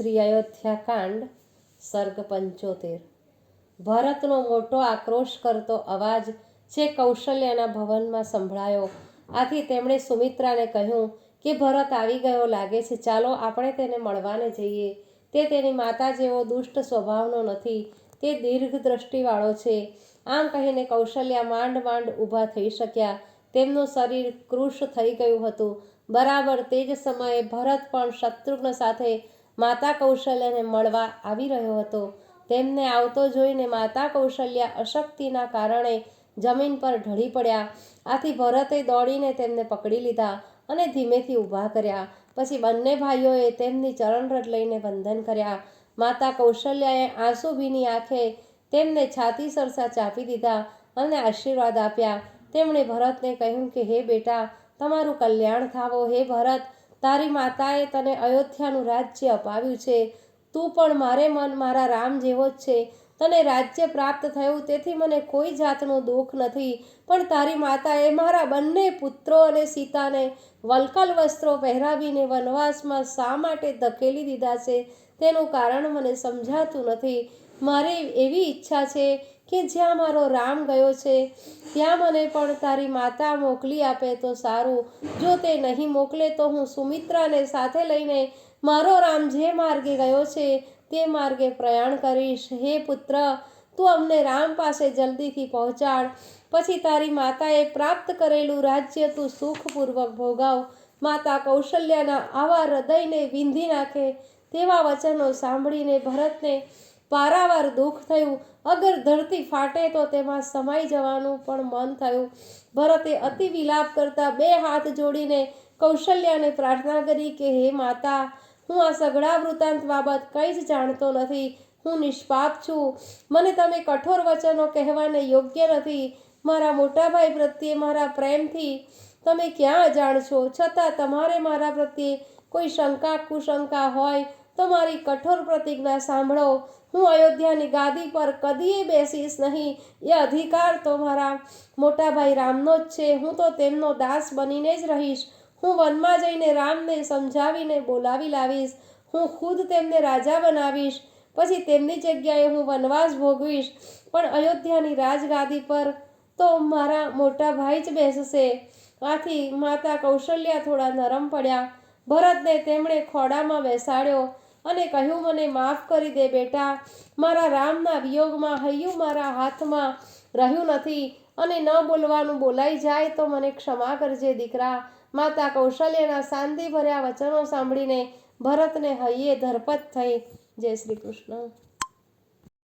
શ્રી અયોધ્યા કાંડ સર્ગ પંચોતેર. ભરતનો મોટો આક્રોશ કરતો અવાજ જે કૌશલ્યના ભવનમાં સંભળાયો. આથી તેમણે સુમિત્રાને કહ્યું કે, ભરત આવી ગયો લાગે છે. ચાલો, આપણે તેને મળવાને જઈએ. તે તેની માતા જેવો દુષ્ટ સ્વભાવનો નથી. તે દીર્ઘ દ્રષ્ટિવાળો છે. આમ કહીને કૌશલ્યા માંડ માંડ ઊભા થઈ શક્યા. તેમનું શરીર કૃશ થઈ ગયું હતું. બરાબર તે જ સમયે ભરત પણ શત્રુઘ્ન સાથે માતા કૌશલ્યાને મળવા આવી રહ્યો હતો. તેમને આવતો જોઈને માતા કૌશલ્યા અશક્તિના કારણે જમીન પર ઢળી પડ્યા. આથી ભરતે દોડીને તેમને પકડી લીધા અને ધીમેથી ઊભા કર્યા. પછી બંને ભાઈઓએ તેમની ચરણરટ લઈને વંદન કર્યા. માતા કૌશલ્યાએ આંસુ ભીની આંખે તેમને છાતી સરસા ચાપી દીધા અને આશીર્વાદ આપ્યા. તેમણે ભરતને કહ્યું કે, હે બેટા, તમારું કલ્યાણ થાવો. હે ભરત તારી માતાએ તને અયોધ્યાનું રાજ્ય અપાવ્યું છે. તું પણ મારે મન મારા રામ જેવો જ છે. તને રાજ્ય પ્રાપ્ત થયું તેથી મને કોઈ જાતનું દુઃખ નથી. પણ તારી માતાએ મારા બંને પુત્રો અને સીતાને વલકલ વસ્ત્રો પહેરાવીને વનવાસમાં શા માટે ધકેલી દીધા છે? તેનું કારણ મને સમજાતું નથી. મારી એવી ઈચ્છા છે કે જ્યાં મારો રામ ગયો છે, ત્યાં મને પણ તારી માતા મોકલી આપે તો સારું. જો તે નહીં મોકલે તો હું સુમિત્રાને સાથે લઈને મારો રામ જે માર્ગે ગયો છે, તે માર્ગે પ્રયાણ કરીશ. હે પુત્ર, તું અમને રામ પાસે જલ્દીથી પહોંચાડ. પછી તારી માતાએ પ્રાપ્ત કરેલું રાજ્ય તું સુખપૂર્વક ભોગાવ. માતા કૌશલ્યાના આવા હૃદયને વિંધી નાખે તેવા વચનો સાંભળીને ભરતને પારાવાર દુઃખ થયું. અગર ધરતી ફાટે તો તેમાં સમાઈ જવાનું પણ મન થયું. ભરતે અતિ વિલાપ કરતા બે હાથ જોડીને કૌશલ્યાને પ્રાર્થના કરી કે, હે માતા, હું આ સઘળા વૃતાંત બાબત કંઈ જ જાણતો નથી. હું નિષ્પાપ છું. મને તમે કઠોર વચનો કહેવાને યોગ્ય નથી. મારા મોટાભાઈ પ્રત્યે મારા પ્રેમથી તમે ક્યાં અજાણ છતાં તમારે મારા પ્રત્યે કોઈ શંકા, કુશંકા હોય તો મારી કઠોર પ્રતિજ્ઞા સાંભળો. હું અયોધ્યાની ગાદી પર કદીએ બેસીશ નહીં. એ અધિકાર તો મારા મોટાભાઈ રામનો જ છે. હું તો તેમનો દાસ બનીને જ રહીશ. હું વનમાં જઈને રામને સમજાવીને બોલાવી લાવીશ. હું ખુદ તેમને રાજા બનાવીશ. પછી તેમની જગ્યાએ હું વનવાસ ભોગવીશ. પણ અયોધ્યાની રાજગાદી પર તો મારા મોટા ભાઈ જ બેસશે. આથી માતા કૌશલ્યા થોડા નરમ પડ્યા. ભરતને તેમણે ખોડામાં બેસાડ્યો. અને કહ્યું, મને માફ કરી દે બેટા. મારા રામના વિયોગમાં હૈયું મારા હાથમાં રહ્યું નથી અને ન બોલવાનું બોલાઈ જાય તો મને ક્ષમા કરજે દીકરા. માતા કૌશલ્યના શાંતિભર્યા વચનો સાંભળીને ભરતને હૈયે ધરપત થઈ. જય શ્રી કૃષ્ણ.